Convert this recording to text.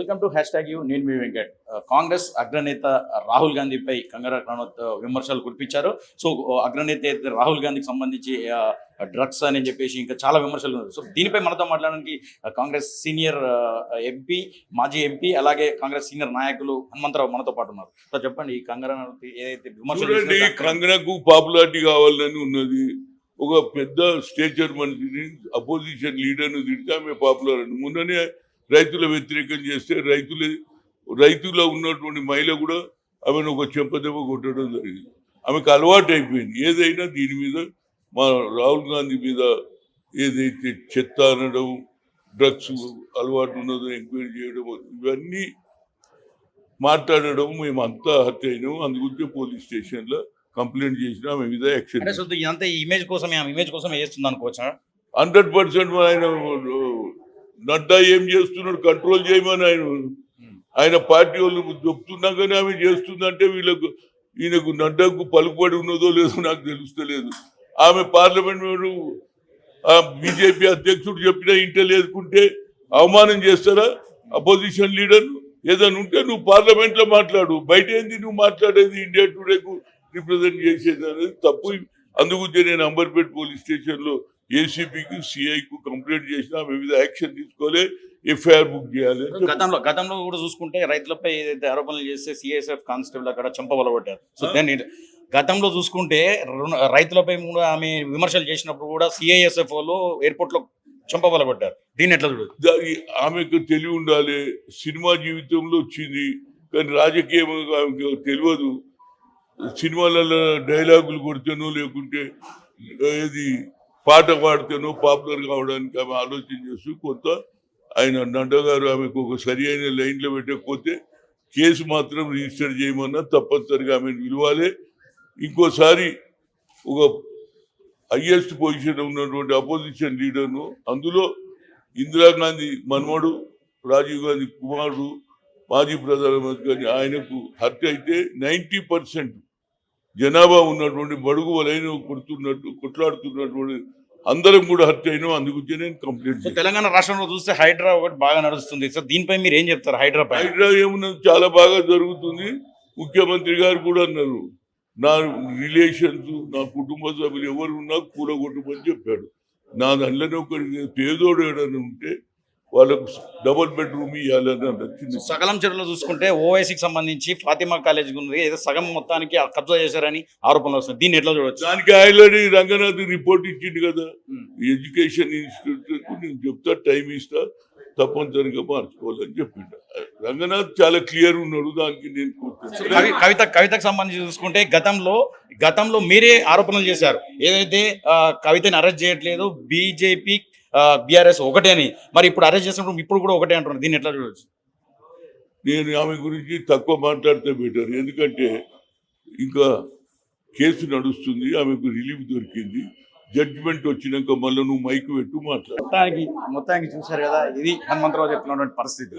Welcome to hashtag U. నేను మీ వెంకట్. కాంగ్రెస్ అగ్రనేత రాహుల్ గాంధీపై కంగరా రనౌత్ విమర్శలు కురిపించారు. సో అగ్రనేత అయితే రాహుల్ గాంధీకి సంబంధించి డ్రగ్స్ అని చెప్పేసి ఇంకా చాలా విమర్శలు ఉన్నాయి సో దీనిపై మనతో మాట్లాడడానికి కాంగ్రెస్ సీనియర్ ఎంపీ మాజీ ఎంపీ అలాగే కాంగ్రెస్ సీనియర్ నాయకులు హనుమంతరావు మనతో పాటు ఉన్నారు. సో చెప్పండి ఈ కంగరా రనౌత్ ఏదైతే విమర్శలు కంగనకు పాపులారిటీ కావాలని ఉన్నది. ఒక పెద్ద స్టేచర్ మనిషిని అపోజిషన్ లీడర్ను తిడితే ఆమె పాపులర్ అని. మొన్ననే రైతుల వ్యతిరేకం చేస్తే రైతుల రైతులో ఉన్నటువంటి మహిళ కూడా ఆమెను ఒక చెంపదెబ్బ కొట్టడం జరిగింది. ఆమెకు అలవాటు అయిపోయింది. ఏదైనా దీని మీద మా రాహుల్ గాంధీ మీద ఏదైతే చెత్త అనడం డ్రగ్స్ అలవాటు ఉన్నదో ఎంక్వైరీ చేయడం ఇవన్నీ మాట్లాడడం మేము అంతా హత్య అయినాం అందుగురించి పోలీస్ స్టేషన్లో కంప్లైంట్ చేసినా మీద యాక్షన్ ఇమేజ్ కోసం ఇమేజ్ కోసం అనుకోవచ్చా? హండ్రెడ్ పర్సెంట్ ఆయన నడ్డా ఏం చేస్తున్నాడు? కంట్రోల్ చేయమని ఆయన ఆయన పార్టీ వాళ్ళు చెప్తున్నా కానీ ఆమె చేస్తుందంటే వీళ్ళకు ఈయనకు నడ్డాకు పలుకుబడి ఉన్నదో లేదో నాకు తెలుస్తలేదు. ఆమె పార్లమెంట్ బీజేపీ అధ్యక్షుడు చెప్పినా ఇంట లేదుకుంటే అవమానం చేస్తారా? అపోజిషన్ లీడర్ ఏదైనా ఉంటే నువ్వు పార్లమెంట్లో మాట్లాడు. బయట ఏంది నువ్వు మాట్లాడేది? ఇండియా టుడేకు రిప్రజెంట్ చేసేది అనేది తప్పు. అందుగురించి నేను అంబర్పేట్ పోలీస్ స్టేషన్లో ఏసీపీకి సిఐకు కంప్లైంట్ చేసినా మీద యాక్షన్ తీసుకోలే ఎఫ్ఐఆర్ బుక్ చేయాలి. గతంలో గతంలో కూడా చూసుకుంటే రైతులపై ఏదైతే ఆరోపణలు చేస్తే సిఎస్ఎఫ్ కానిస్టేబుల్ అక్కడ చంపబలబడ్డారు సో దాన్ని గతంలో చూసుకుంటే రైతులపై కూడా ఆమె విమర్శలు చేసినప్పుడు కూడా సిఐఎస్ఎఫ్ వాళ్ళు ఎయిర్పోర్ట్లో చంపబలబడ్డారు దీన్ని ఎట్లా చూడదు ఆమెకు తెలివి ఉండాలి. సినిమా జీవితంలో వచ్చింది. కానీ రాజకీయం ఆమెకు తెలియదు. సినిమాలలో డైలాగులు కొడితేనో లేకుంటే ఏది పాట పాడితేనో పాపులర్ కావడానికి ఆమె ఆలోచన చేస్తూ కొంత ఆయన నండగారు ఆమెకు ఒక సరి అయిన లైన్లో పెట్టకపోతే కేసు మాత్రం రిజిస్టర్ చేయమన్నా తప్పనిసరిగా ఆమెను విలువాలే ఇంకోసారి ఒక హయ్యెస్ట్ పొజిషన్ ఉన్నటువంటి అపోజిషన్ లీడర్ను అందులో ఇందిరాగాంధీ మన్మడు రాజీవ్ గాంధీ కుమారుడు మాజీ ప్రధానమంత్రి గారి ఆయనకు హత్య అయితే నైంటీ పర్సెంట్ జనాభా ఉన్నటువంటి బడుగు వలైన కొడుతున్నట్టు కొట్లాడుతున్నటువంటి అందరం కూడా హత్య అయినా అందుగురించి నేను కంప్లైంట్ తెలంగాణ రాష్ట్రంలో చూస్తే హైడ్రా ఒకటి బాగా నడుస్తుంది. సో దీనిపై మీరు ఏం చెప్తారు హైడ్రా హైడ్రా ఏమున్నది? చాలా బాగా జరుగుతుంది. ముఖ్యమంత్రి గారు కూడా అన్నారు. నా రిలేషన్స్ నా కుటుంబ సభ్యులు ఎవరు ఉన్నా కూలగొట్టమని చెప్పాడు. నా దాంట్లోనే ఒకరికి పేదోడు ఏడని ఉంటే వాళ్ళకు డబుల్ బెడ్రూమ్ ఇవ్వాలని నచ్చింది సకలం చెరువులో చూసుకుంటే ఓవైసీకి సంబంధించి ఫాతిమా కాలేజ్ ఉంది ఏదో సగం మొత్తానికి కబ్జా చేశారని ఆరోపణలు వస్తున్నాయి. దీన్ని ఎట్లా చూడవచ్చు దానికి ఆల్రెడీ రంగనాథ్ రిపోర్ట్ ఇచ్చింది కదా. ఎడ్యుకేషన్ ఇన్స్టిట్యూట్ నేను చెప్తా టైం ఇస్తా తప్పనిసరిగా మార్చుకోవాలని చెప్పిండు. రంగనాథ్ చాలా క్లియర్ ఉన్నాడు దానికి నేను కవిత కవితకు సంబంధించి చూసుకుంటే గతంలో గతంలో మీరే ఆరోపణలు చేశారు. ఏదైతే కవితని అరెస్ట్ చేయట్లేదు బీజేపీ బీఆర్ఎస్ ఒకటే అని. మరి ఇప్పుడు అరెస్ట్ చేసినప్పుడు ఇప్పుడు కూడా ఒకటే అంటున్నారు. దీన్ని ఎట్లా చూడవచ్చు నేను ఆమె గురించి తక్కువ మాట్లాడితే బెటర్ ఎందుకంటే ఇంకా కేసు నడుస్తుంది ఆమెకు రిలీఫ్ దొరికింది. జడ్జిమెంట్ వచ్చినాక మళ్ళీ నువ్వు మైక్ పెట్టు మాట్లాడు. మొత్తానికి మొత్తానికి చూశారు కదా ఇది హనుమంతరావు చెప్తున్నటువంటి పరిస్థితి.